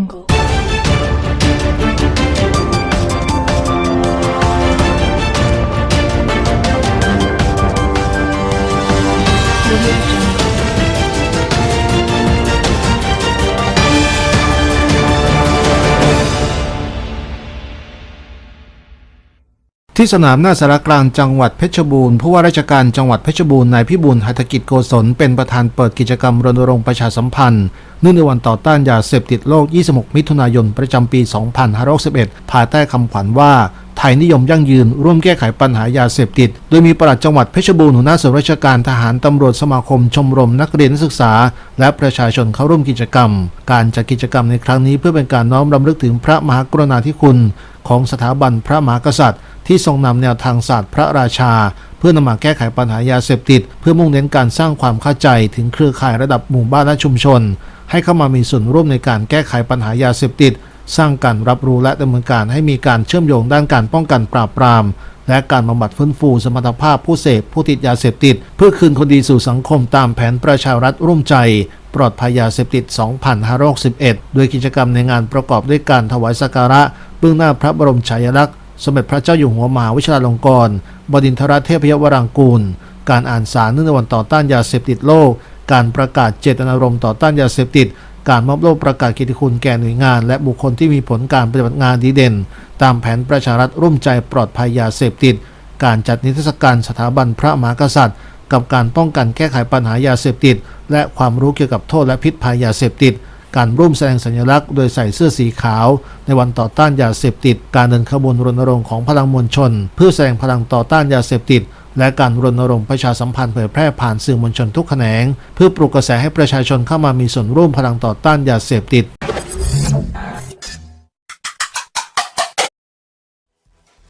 angle ที่สนามหน้าสารกลางจังหวัดเพชรบูรณ์ผู้ว่าราชการจังหวัดเพชรบูรณ์นายพิบูลหัตถกิจโกศลเป็นประธานเปิดกิจกรรมรณรงค์ประชาสัมพันธ์เนื่องในวันต่อต้านยาเสพติดโลก 26 มิถุนายน ประจำปี 2561 ภายใต้คำขวัญว่า ไทยนิยมยั่งยืน ร่วมแก้ไขปัญหายาเสพติด โดยมีปลัดจังหวัดเพชรบูรณ์หัวหน้าส่วนราชการทหารตำรวจสมาคมชมรมนักเรียนนักศึกษา และประชาชนเข้าร่วมกิจกรรม การจัดกิจกรรมในครั้งนี้เพื่อเป็นการน้อมรำลึกถึงพระมหากรุณาธิคุณ ของสถาบันพระมหากษัตริย์ ที่ทรงนำแนวทางศาสตร์พระราชา เพื่อนำมาแก้ไขปัญหายาเสพติด เพื่อมุ่งเน้นการสร้างความเข้าใจถึงเครือข่ายระดับหมู่บ้านและชุมชน ให้เข้ามามีส่วนร่วมในการแก้ไขปัญหายาเสพติด สร้างการรับรู้และดำเนินการให้มีการเชื่อมโยงด้านการป้องกันปราบปรามและการบำบัดฟื้นฟูสมรรถภาพผู้เสพผู้ติดยาเสพติด เพื่อคืนคนดีสู่สังคมตามแผนประชารัฐร่วมใจ ปลอดภัยยาเสพติด 2561 โดยกิจกรรมในงานประกอบด้วยการถวายสักการะเบื้องหน้าพระบรมฉายาลักษณ์ สมเด็จพระเจ้าอยู่หัวมหาวิชาลงกรณ์บดินทรเทพยวรางกูล การอ่านสารเนื่องในวันต่อต้านยาเสพติดโลก การประกาศเจตนารมณ์ต่อต้านยาเสพติด การมอบโล่ประกาศกียรติคุณแก่หน่วยงาน และบุคคลที่มีผลการปฏิบัติงานดีเด่น ตามแผนประชารัฐร่วมใจปลอดภัยยาเสพติด การจัดนิทรรศการสถาบันพระมหากษัตริย์ กับการป้องกันแก้ไขปัญหายาเสพติด และความรู้เกี่ยวกับโทษและพิษภัยยาเสพติด การร่วมแสดงสัญลักษณ์โดยใส่เสื้อสีขาว ในวันต่อต้านยาเสพติด การเดินขบวนรณรงค์ของพลังมวลชน เพื่อแสดงพลังต่อต้านยาเสพติด และการรณรงค์ประชาสัมพันธ์เผยแพร่ผ่านสื่อมวลชนทุกแขนง เพื่อปลุกกระแสให้ประชาชนเข้ามามีส่วนร่วมพลังต่อต้านยาเสพติด